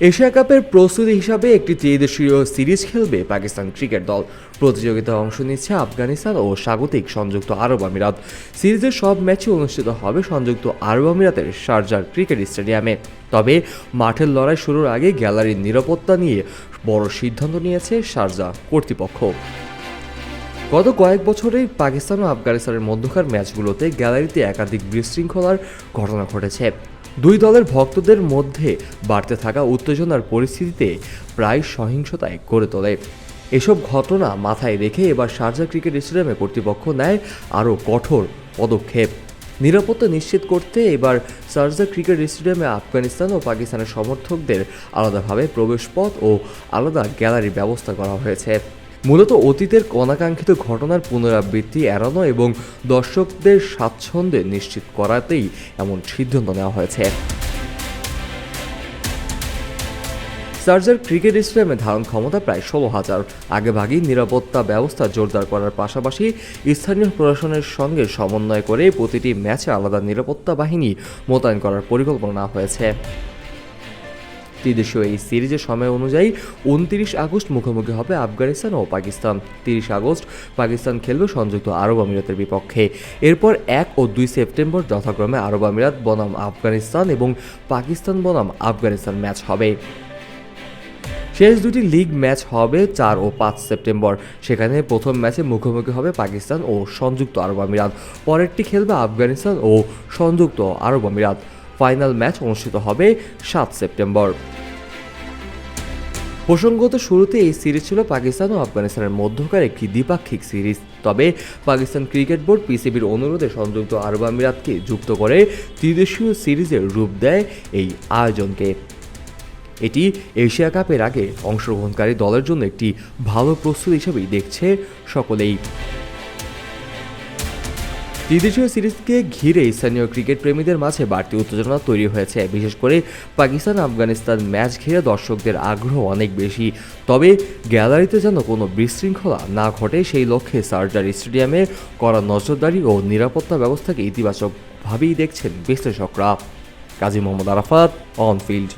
Asia কাপের প্রস্তুতি হিসাবে একটি ত্রিদেশীয় সিরিজ খেলবে পাকিস্তান ক্রিকেট দল। প্রতিযোগিতায় অংশ নিচ্ছে আফগানিস্তান ও স্বাগতিক সংযুক্ত আরব আমিরাত। সিরিজের সব ম্যাচই অনুষ্ঠিত হবে সংযুক্ত আরব আমিরাতের শারজার ক্রিকেট স্টেডিয়ামে। তবে মাঠের লড়াই শুরুর আগে গ্যালারির নিরাপত্তা নিয়ে বড় সিদ্ধান্ত নিয়েছে শারজা কর্তৃপক্ষ। গত কয়েক বছরেই পাকিস্তান ও আফগানিস্তানের মধ্যকার ম্যাচগুলোতে গ্যালারিতে একাধিক বিশৃঙ্খলার ঘটনা ঘটেছে। দুই দলের ভক্তদের মধ্যে বাড়তে থাকা উত্তেজনার পরিস্থিতিতে প্রায় সহিংসতায় গড়ে তোলে। এসব ঘটনা মাথায় রেখে এবার শারজা ক্রিকেট স্টেডিয়ামে কর্তৃপক্ষ নেয় আরও কঠোর পদক্ষেপ। নিরাপত্তা নিশ্চিত করতে এবার শারজা ক্রিকেট স্টেডিয়ামে আফগানিস্তান ও পাকিস্তানের সমর্থকদের আলাদাভাবে প্রবেশপথ ও আলাদা গ্যালারির ব্যবস্থা করা হয়েছে। মূলত অতীতের অনাকাঙ্ক্ষিত ঘটনার পুনরাবৃত্তি এড়ানো এবং দর্শকদের স্বাচ্ছন্দ্যে নিশ্চিত করাতেই এমন সিদ্ধান্ত নেওয়া হয়েছে। সার্জার ক্রিকেট স্টেডিয়ামে ধারণ ক্ষমতা প্রায় ষোলো হাজার। আগেভাগেই নিরাপত্তা ব্যবস্থা জোরদার করার পাশাপাশি স্থানীয় প্রশাসনের সঙ্গে সমন্বয় করে প্রতিটি ম্যাচে আলাদা নিরাপত্তা বাহিনী মোতায়েন করার পরিকল্পনা হয়েছে। ত্রিদেশীয় এই সিরিজের সময় অনুযায়ী উনত্রিশ আগস্ট মুখোমুখি হবে আফগানিস্তান ও পাকিস্তান। তিরিশ আগস্ট পাকিস্তান খেলবে সংযুক্ত আরব আমিরাতের বিপক্ষে। এরপর এক ও দুই সেপ্টেম্বর যথাক্রমে আরব আমিরাত বনাম আফগানিস্তান এবং পাকিস্তান বনাম আফগানিস্তান ম্যাচ হবে। শেষ দুটি লিগ ম্যাচ হবে চার ও পাঁচ সেপ্টেম্বর। সেখানে প্রথম ম্যাচে মুখোমুখি হবে পাকিস্তান ও সংযুক্ত আরব আমিরাত। পরেরটি খেলবে আফগানিস্তান ও সংযুক্ত আরব আমিরাত। ফাইনাল ম্যাচ অনুষ্ঠিত হবে সাত সেপ্টেম্বর। প্রসঙ্গত শুরুতে এই সিরিজ ছিল পাকিস্তান ও আফগানিস্তানের মধ্যকার একটি দ্বিপাক্ষিক সিরিজ। তবে পাকিস্তান ক্রিকেট বোর্ড পিসিবির অনুরোধে সংযুক্ত আরব আমিরাতকে যুক্ত করে ত্রিদেশীয় সিরিজের রূপ দেয় এই আয়োজনকে। এটি এশিয়া কাপের আগে অংশগ্রহণকারী দলের জন্য একটি ভালো প্রস্তুতি হিসেবেই দেখছে সকলেই। ত্রিদেশীয় সিরিজকে ঘিরে স্থানীয় ক্রিকেট প্রেমীদের মাঝে বাড়তি উত্তেজনা তৈরি হয়েছে। বিশেষ করে পাকিস্তান, আফগানিস্তান ম্যাচ ঘিরে দর্শকদের আগ্রহ অনেক বেশি। তবে গ্যালারিতে যেন কোনো বিশৃঙ্খলা না ঘটে, সেই লক্ষ্যে সার্জার স্টেডিয়ামে করা নজরদারি ও নিরাপত্তা ব্যবস্থাকে ইতিবাচকভাবেই দেখছেন বিশ্লেষকরা। Kazi Mohammad Arafat, on field.